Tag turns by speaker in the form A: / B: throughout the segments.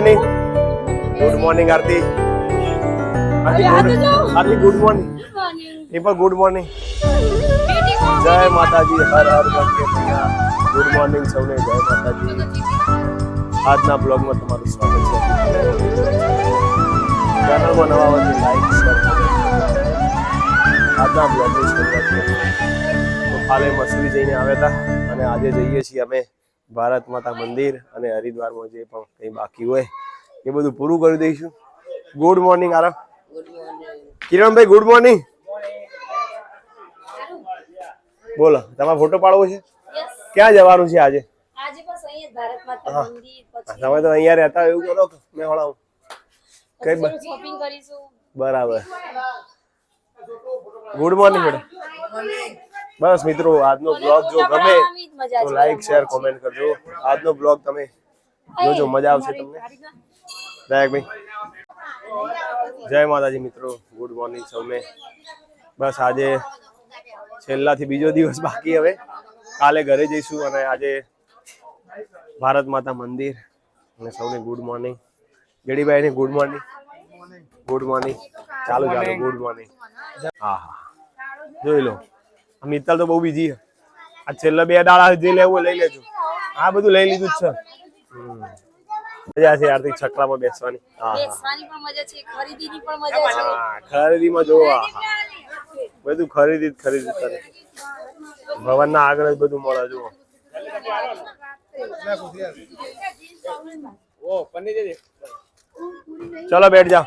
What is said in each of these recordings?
A: Morning good morning Aarti Aarti good morning એ પણ good morning જય માતાજી હર હર ગુડ મોર્નિંગ સૌને જય માતાજી. આજના બ્લોગમાં તમારું સ્વાગત છે. ચેનલમાં નવા હોય લાઈક શેર આજના બ્લોગની શરૂઆત. તો કાલે મસૂરી જઈને આવ્યા હતા અને આજે જઈએ છીએ અમે ભારત માતા મંદિર અને હરિદ્વારમાં જે પણ કંઈ બાકી હોય એ બધું પૂરું કરી દઈશું. Good morning Aarav. Kiranbhai good morning બોલો તમારે ફોટો પાડવો છે? ક્યાં જવાનું છે આજે?
B: આજે બસ અહીંયા ભારત માતા મંદિર પછી
A: તમે તો અહીંયા રહેતા હોય એવું કરો મેં હળાવું. કઈ
B: શોપિંગ કરીશું.
A: બરાબર. ગુડ મોર્નિંગ મેડમ બસ મિત્રો આજનો બ્લોગ જો ગમે તો લાઈક શેર કોમેન્ટ કરજો. આજનો બ્લોગ તમે જોજો મજા આવશે તમને. ભાઈ. જય માતાજી મિત્રો ગુડ મોર્નિંગ સૌને. બસ આજે છેલ્લાથી બીજો દિવસ બાકી હવે. કાલે ઘરે જઈશું અને આજે ભારત માતા મંદિર. અને સૌને ગુડ મોર્નિંગ ગેડીભાઈ ને ગુડ મોર્નિંગ ગુડ મોર્નિંગ ચાલુ ચાલુ ગુડ મોર્નિંગ હા હા. જોઈ લો. મિત્તલ તો બહુ બીજી છે. આ છેલ્લા બે દાડા જે લેવું લઈ લેજો. આ બધું લઈ લીધું જ છે. મજા છે યાર છકડામાં બેસવાની. હા હા.
B: બેસવાની પણ મજા છે ખરીદીની પણ મજા છે.
A: હા ખરીદીમાં જો બધું ખરીદી જ ખરીદી કરે. ભવનના આગળ જ બધું મળે જુઓ. ચલો બેઠ જાઓ.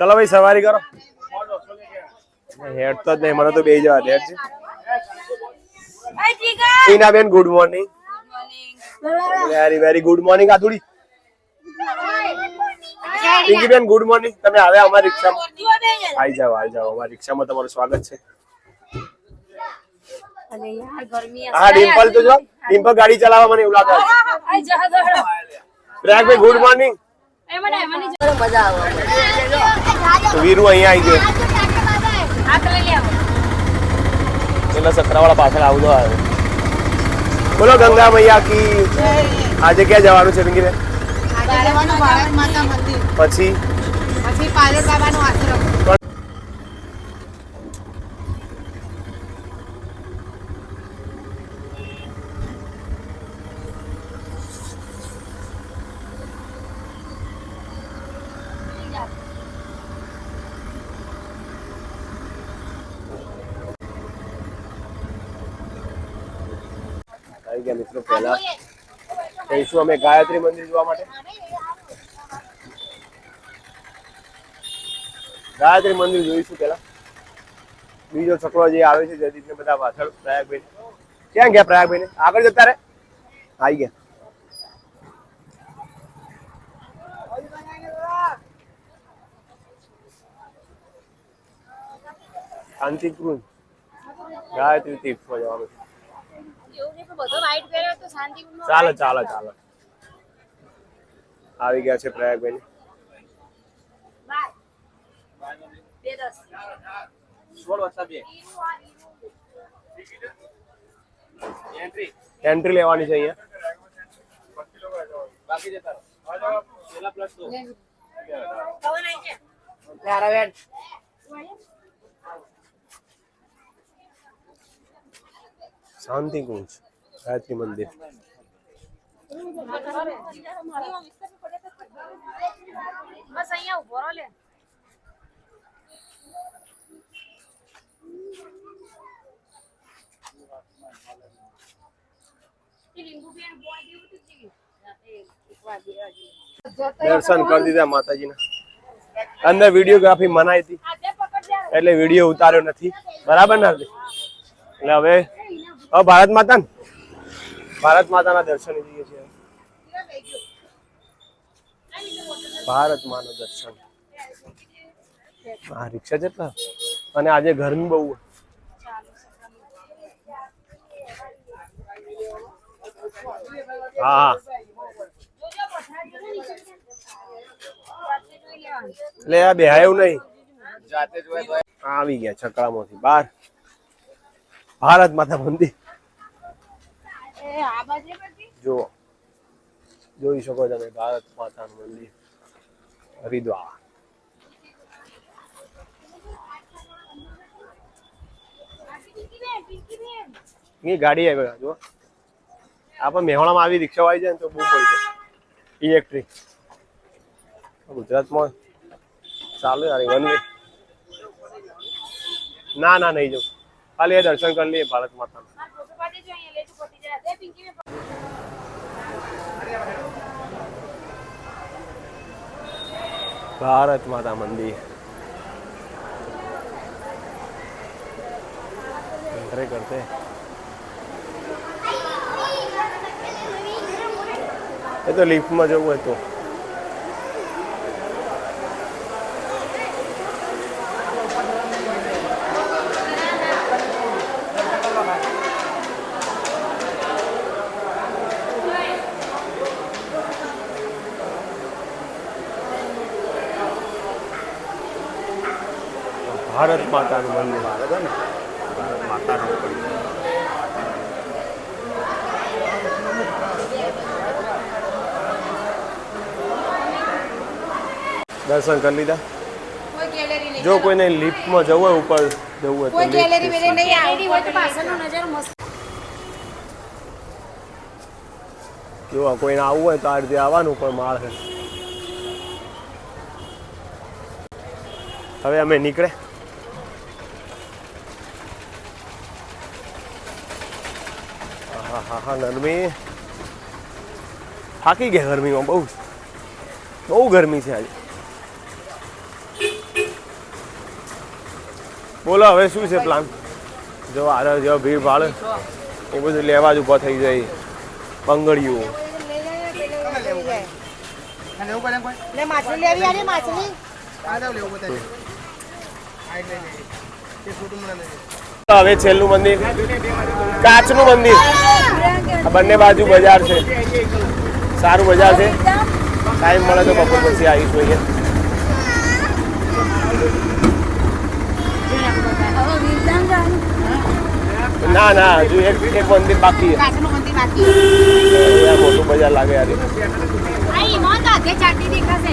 A: ચલો ભાઈ સવારી કરો. હેડ તો જ નહીં મને તો બે જવા દે છે ટીના બેન good morning very very good morning આથુડી Pinky બેન ગુડ મોર્નિંગ તમે આવે અમારી રિક્ષામાં. આવી જાઓ આવી જાઓ. અમારી રિક્ષામાં તમારું સ્વાગત છે. હા ડિમ્પલ તો જો. ડિમ્પલ ગાડી ચલાવવા મને એવું લાગે
B: આઈ જા
A: ગુડ મોર્નિંગ
B: મજા આવે.
A: વીરુ અહીંયા આવી ગયો.
B: હાથ સત્રાવાળા આવો
A: પાછળ આવે. બોલો ગંગા મૈયા કી આજે ક્યાં જવાનું છે પિંકી બેન
C: જવાનું ભારત માતા મંદિર.
A: પછી?
C: પછી પાલર બાબાનો આશ્રમ.
A: ગયા મિત્રો પહેલા. જઈશું અમે ગાયત્રી મંદિર જોવા માટે. ગાયત્રી મંદિર જોઈશું પેલા બીજો છોકરો જે આવે છે જયદીપ ને બધા પાછળ પ્રયાગભાઈ ક્યાં ગયા પ્રયાગભાઈ ને આગળ જતા રે આવી ગયા. શાંતિપૂર્ણ. ગાયત્રી તીર્થમાં જવાનું છે. ચાલો ચાલો ચાલો. આવી ગયા છે પ્રયાગભાઈ.
B: બે દસ.
A: એન્ટ્રી લેવાની છે અહીંયા. શાંતિ કુંજ ગાયત્રી મંદિર.
B: બસ અહીંયા ઊભો રહો લે.
A: દર્શન કરી દીધા માતાજીના. અંદર વિડીયોગ્રાફી મનાઈ હતી. એટલે વીડિયો ઉતાર્યો નથી. બરાબર ને એટલે હવે હવે ભારત માતા ને ભારત માતાના દર્શન જઈએ છીએ ભારત માનું દર્શન. હા રિક્ષા જેટલા અને આજે ગરમી બહુ હા. એટલે આ બેહાયું નહીં. આવી ગયા છકડામાંથી બહાર. ભારત માતા મંદિર. જુઓ જોઈ શકો તમે, ભારત માતાનું મંદિર. હરિદ્વાર. ની ગાડી આવી જો. આપણે મેહોણામાં આવી રિક્ષા આવી જાય ને, તો બહુ પડી જાય ઇલેક્ટ્રિક. ગુજરાતમાં ચાલુ યાર વન ના ના, નહીં જવું. ખાલી એ દર્શન કરી લઈએ ભારત માતાનું
B: ફોટો પાડી જો અહીંયા લેજો પતી જાય એ પિંકી ને
A: ભારત માતા મંદિર કરતે એ તો લિફ્ટમાં જવું હોય ભારત માતાનું મંદિર. ભારત ને ભારત માતાનું. દર્શન કરી લીધા? જો કોઈને લિફ્ટમાં જવું હોય ઉપર જવું હોય તો
C: ગેલેરી
A: lift
C: નહીં
B: આઈડી હોય તો પાછળનો નજારો મસ્ત.
A: જો કોઈને આવવું હોય તો આ રીતે આવવાનું પણ માળ છે. હવે અમે નીકળે. હા હા હા ગરમી થાકી ગયા ગરમીમાં બહુ. બહુ ગરમી છે આજે. બોલો હવે શું છે પ્લાન જો આરે જો ભીડ ભાડ એ બધું લેવા જ ઊભા થઈ જાય. બંગડીયું
C: લે માછલી લેવી આને માછલી.
A: હવે છેલ્લું મંદિર? કાચનું મંદિર? આ બંને બાજુ બજાર છે. સારું બજાર છે. ટાઈમ મળે તો બપોર પછી આવીશું અહીંયા ના ના હજુ એક એક મંદિર બાકી છે.
C: કાચનું મંદિર બાકી
A: અહીંયા મોટું બજાર લાગે યાર
B: આઈ મોં તો આધે ચાટી દેખાશે.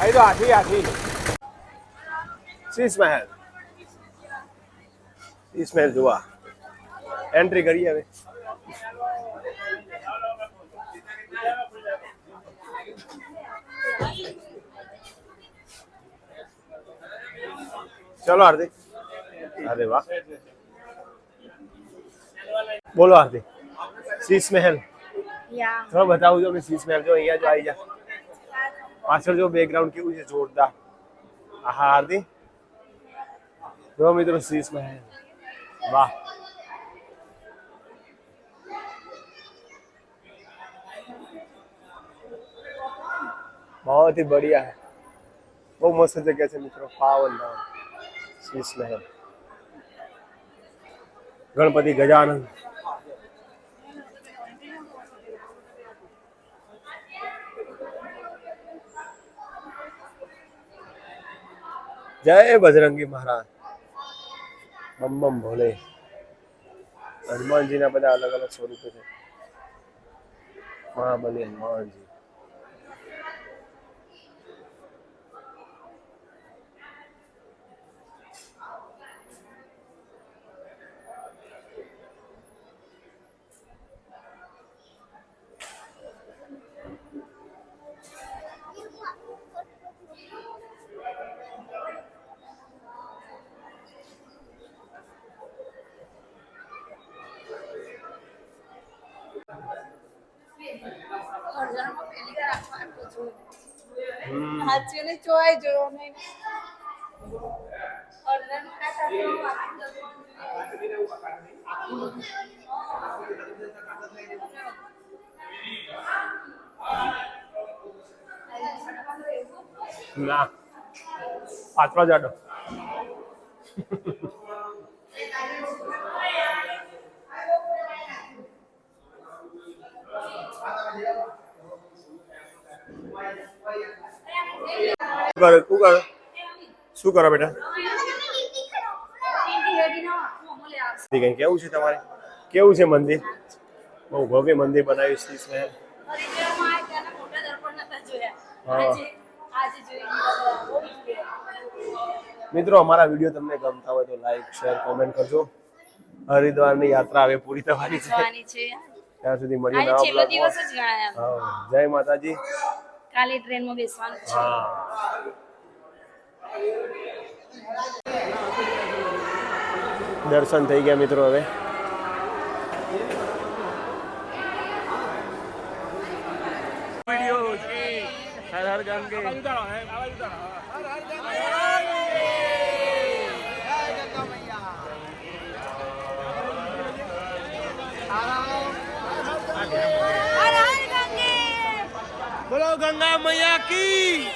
B: બતાવવાનો.
A: શીશ મહેલ શીશ મહેલ જોવા એન્ટ્રી કરીએ હવે ચલો હાર્દિક અરે વાહ બોલો હાર્દિક શીશ મહેલ
B: યા
A: ચલો બતાવું છું કે શીશ મહેલ જો અહીંયા જો આવી જા પાછળ જો બેકગ્રાઉન્ડ કેવું છે જોરદાર આહા હાર્દિક જો મિત્રો શીશ મહેલ વાહ बहुत ही बढ़िया है બહુ મસ્ત જગ્યા છે મિત્રો પાવન ધામ શીશ મહેલ ગણપતિ ગજાનંદ જય બજરંગી મહારાજ. બમ બમ ભોલે. હનુમાનજીના બધા અલગ અલગ સ્વરૂપે છે. મહાબલી હનુમાનજી.
C: સાચી ને ચોય જો નહીં
A: ના પાછળ જાડો શું કરો તું કરે શું કરો બેટા? કેવું છે તમારે? કેવું છે મંદિર? બહુ ભવ્ય મંદિર બનાવ્યું છે શીશ હા. મિત્રો અમારા વીડિયો તમને ગમતા હોય તો લાઈક શેર કોમેન્ટ કરજો. હરિદ્વારની યાત્રા હવે પૂરી થવાની છે. ત્યાં સુધી મળીએ જય માતાજી.
B: કાલે ટ્રેનમાં બેસવાનું છે.
A: દર્શન થઈ ગયા મિત્રો હવે. હર હર ગંગે બોલો ગંગા મૈયા કી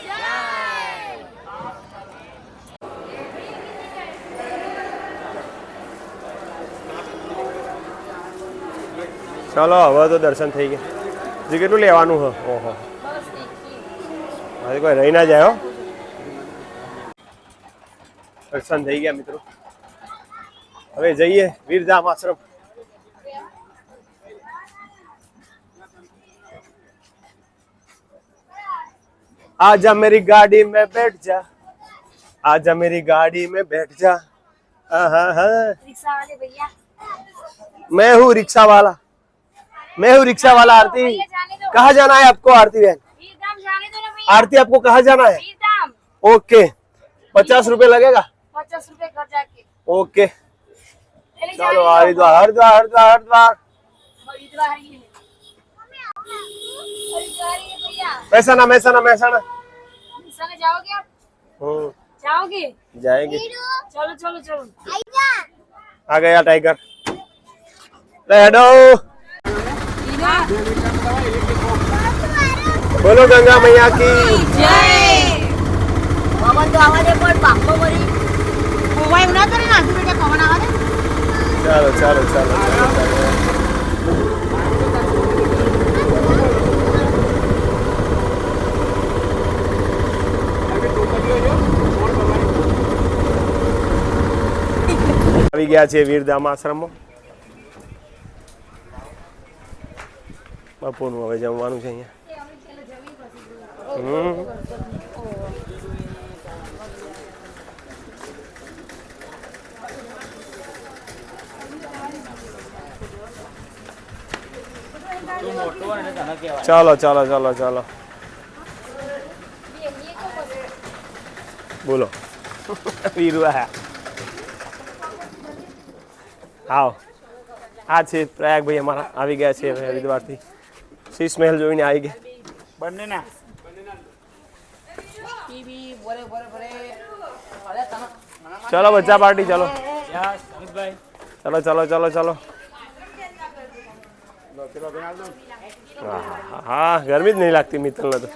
A: ચલો, હવે તો દર્શન થઈ ગયા. હજી કેટલું લેવાનું હ? ઓહો. મારે કોઈ રહી ના જાય, હો. દર્શન થઈ ગયા, મિત્રો. હવે જઈએ વીરધામ આશ્રમ. आजा मेरी गाड़ी में बैठ जा। आजा मेरी गाड़ी में बैठ जा।
B: रिक्शा भैया।
A: मैं हूँ रिक्शा वाला मैं हूँ रिक्शा वाला आरती कहा जाना है आपको आरती बहन? आरती आपको कहा जाना है? ओके। पचास रुपए लगेगा?
B: पचास रुपए घर जाके।
A: ओके। चलो हरिद्वार हरिद्वार हरिद्वार हरिद्वार।
B: पैसा ना मैसा ना मैसा ना। भैया
A: महसाना महसाना महसाना
B: संग जाओगे आप
A: हम्म,
B: जाओगे
A: जाएंगे
B: चलो चलो चलो
A: आ गया टाइगर ले हेडो बोलो गंगा मैया की
C: પવન તો આવા દે પણ બાપો મરી મોબાઈલ ના કરી નાખી બેટા પવન આવા દે
A: ચાલો ચાલો ચાલો ચાલો ચાલો આવી ગયા છે વીરધામ આશ્રમમાં બપોરનું હવે જમવાનું છે અહીંયા. ચાલો ચાલો ચાલો ચાલો. બોલો. વીરુ આયા. આવો આ છે પ્રયાગભાઈ અમારા આવી ગયા છે હવે હરિદ્વારથી શીશ મહેલ જોઈને આવી ગયા
D: બંનેના
C: ટીવી બોરે બોરે બોરે અરે તમે
A: ચલો બચ્ચા પાર્ટી ચલો
D: યસ અમિતભાઈ
A: चलो चलो चलो चलो हाँ हाँ गर्मी तो नहीं लगती मित्तल ने तो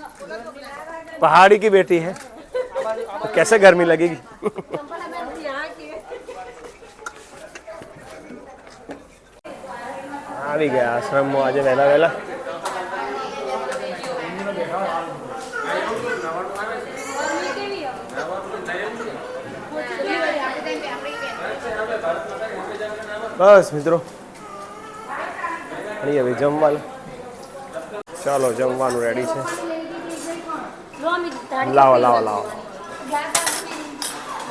A: पहाड़ी की बेटी है तो कैसे गर्मी लगेगी આવી ગયા આશ્રમમાં આજે વહેલા વહેલા. બસ મિત્રો. અહીં હવે જમવાનું. ચાલો, જમવાનું રેડી છે. લાવો લાવો લાવો.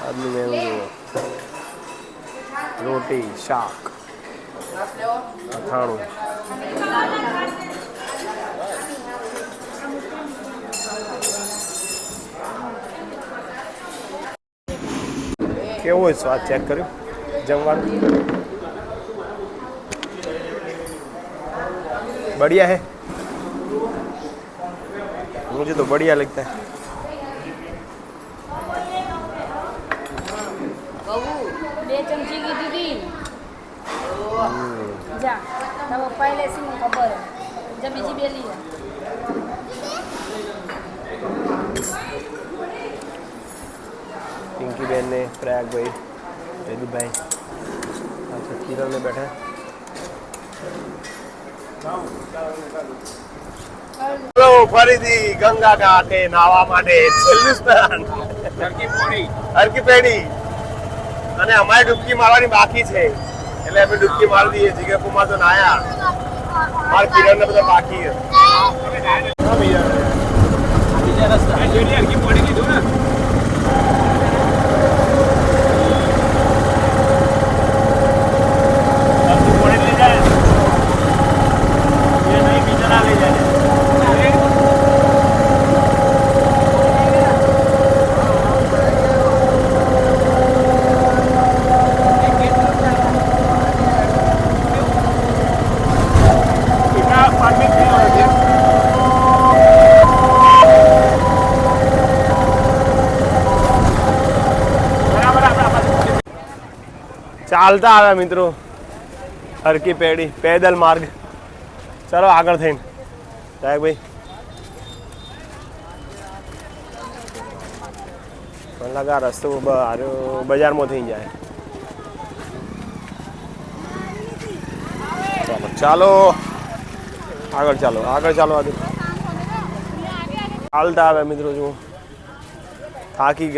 A: આદમી જુઓ. રોટી, શાક. અથાણું કેવો હોય સ્વાદ ચેક કર્યો જમવાનું बढ़िया है मुझे तो बढ़िया लगता है
B: તારા પપ્પાએ લેસી મને ખબર? હે. જા બીજી બે લઈ આ.
A: પિંકીબેન ને પ્રયાગભાઈ જયદીપભાઈ અચ્છા કિરણ ને બેઠા. ચલો ફરીથી ગંગા ઘાટે નાવા માટે છેલ્લું સ્થાન હરકી પેઢી અને અમારે ડૂબકી મારવાની બાકી છે. એટલે અમે ડૂબકી મારી દઈએ, જીગર કુમાર તો નાયા મારા કિરણ ને બધા બાકી છે. ચાલતા આવે મિત્રો. હરકી પેઢી, પેદલ માર્ગ. ચલો આગળ થઈને. સાહેબ ભાઈ. મને લાગે રસ્તો બજારમાં થઈ જાય. ચાલો આગળ ચાલો આગળ ચાલો આજે. ચાલતા આવે મિત્રો જુઓ થાકી જ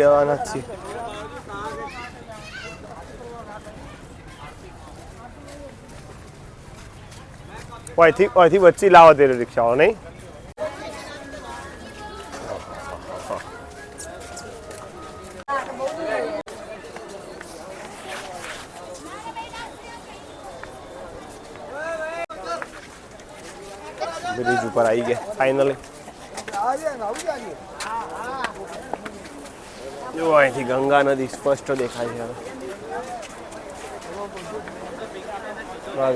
A: છીએ. અહીંથી અહીંથી વચ્ચે લાવો તે રિક્ષાઓ, નહીં? બ્રિજ ઉપર આવી ગયા ફાઇનલી જો અહીંથી ગંગા નદી સ્પષ્ટ દેખાય છે હવે.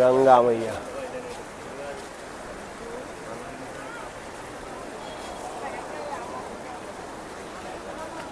A: ગંગા મૈયા.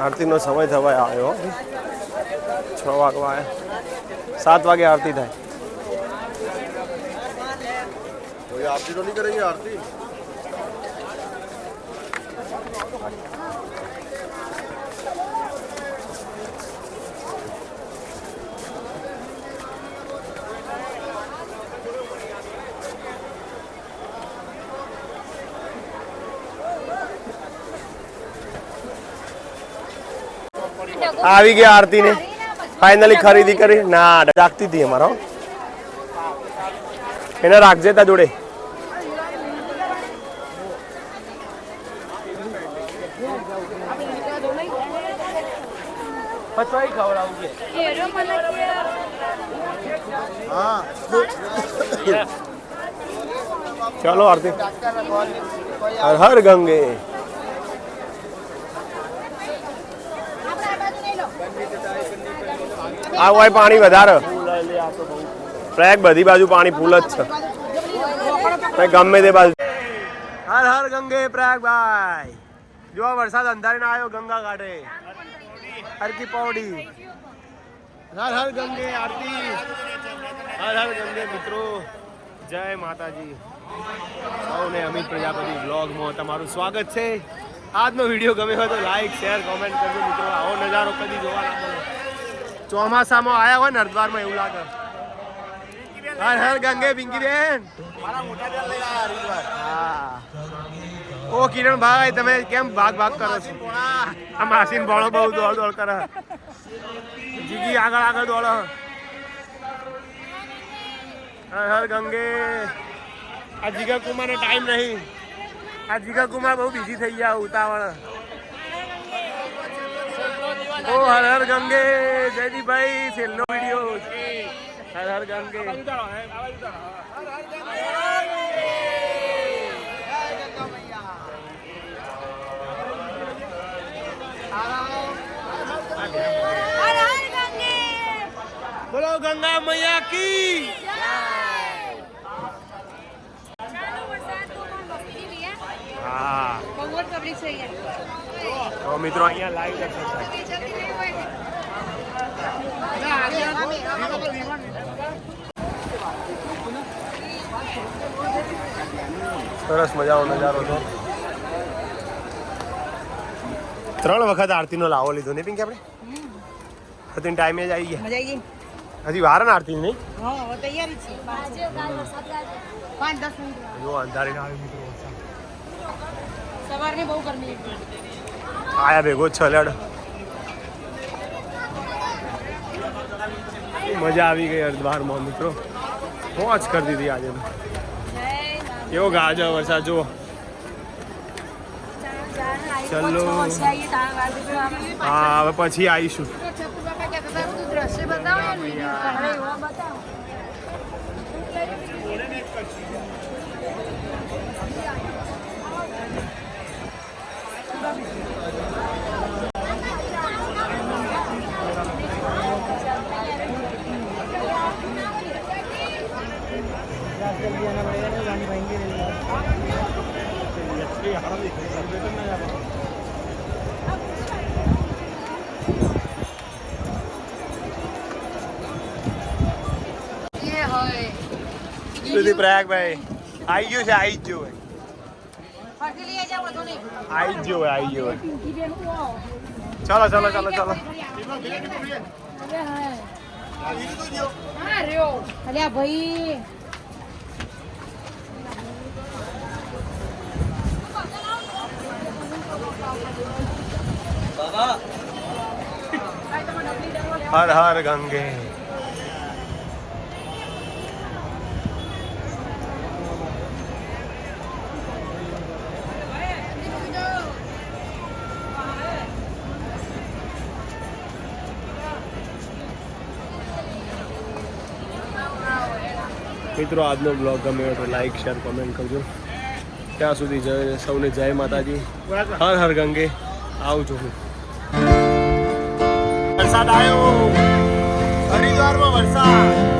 A: आरती नो समय थवा आयो छवागवा सात वगे आरती थाय तो
E: ये आरती तो नहीं करेंगे आरती
A: આવી ગયા આરતી ને ફાઇનલી ખરીદી કરી. ના રાખતી હતી અમારો એને રાખજે તા જોડે. ચલો આરતી. હર હર ગંગે. આ હોય પાણી વધારે. પ્રયાગ બધી બાજુ પાણી ફૂલ જ છે. ગમે તે બાજુ. હર હર ગંગે પ્રયાગ ભાઈ જો વરસાદ અંધારીને આવ્યો ગંગા ઘાટે. હરકી પૌડી હર હર ગંગે આરતી. હર હર ગંગે મિત્રો. જય માતાજી. સૌને અમિત પ્રજાપતિ બ્લોગમાં તમારું સ્વાગત છે. આજનો વીડિયો ગમે હોય તો લાઈક શેર કોમેન્ટ કરજો મિત્રો. આવો નજારો કદી જોવા ચોમાસામાં આવ્યા હોય ને હરિદ્વારમાં એવું લાગે. હર હર ગંગે પિંકી બેન ઓ કિરણ ભાઈ તમે કેમ ભાગ ભાગ કરો છો? આ માસીન બોળો બહુ દોડ દોડ કરે. જીગી આગળ આગળ દોડો. હર હર ગંગે. આ જીગા કુમારને ટાઈમ નહીં. આ જીગા કુમાર બહુ બિઝી થઈ ગયા ઉતાવળ. ઓ હર હર ગંગે જયદીપભાઈ છેલ્લો વીડિયો. હર હર ગંગે. બોલો ગંગા મૈયા કી? હા.
B: બહુ જ છે યાર
A: તો મિત્રો અહીંયા લાઈવ સરસ મજાનો નજારો છે. ત્રણ વખત આરતીનો લાવો લીધો નહીં પિંકી આપણે? હતી ટાઈમે જ આવી ગયા. હજી વાર ને આરતી નહીં? જો અંધારી ના આવી મિત્રો
C: સવારની બહુ ગરમી હતી
A: આયા ભેગો છલડ મજા આવી ગઈ અર્ધવારમાં મિત્રો. મોજ કરી દીધી આજે એવો ગાજો વરસાદ, જુઓ. ચલો. હા, હવે પછી આવીશું.
B: દ્રશ્ય પ્રયાગ ભાઈ
A: સુધી આવી ગયું છે આવી જ ગયું આવી જ ગયું આવી ગયું ચલો ચલો ચલો ચલો.
B: હા રહ્યો ભાઈ.
A: હર હર ગંગે મિત્રો આજનો બ્લોગ ગમે તો લાઈક શેર કોમેન્ટ કરજો. ત્યાં સુધી જય સૌને જય માતાજી. હર હર ગંગે. આવજો હું. વરસાદ આવ્યો. હરિદ્વારમાં વરસાદ.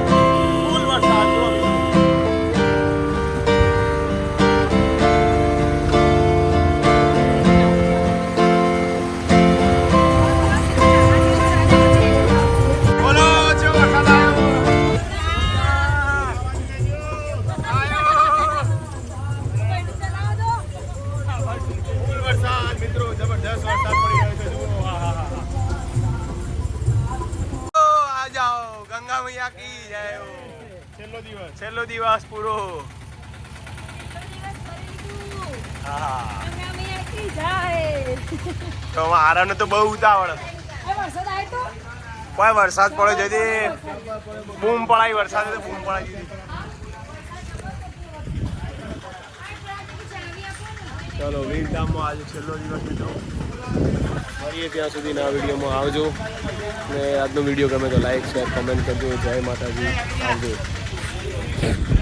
D: છેલ્લો દિવસ
A: પૂરો. હા. તો આરાને તો બહુ ઉતાવળ કોઈ વરસાદ પડ્યો જતી બૂમ પડાય વરસાદ બૂમ પડાય દીધી. ચલો વીરધામમાં આજે છેલ્લો દિવસ મિત્રો. મળીએ ત્યાં સુધીના વિડીયોમાં. આવજો. ને આજનો વીડિયો ગમે તો લાઈક શેર કમેન્ટ કરજો. જય માતાજી. આવજો. Thank you.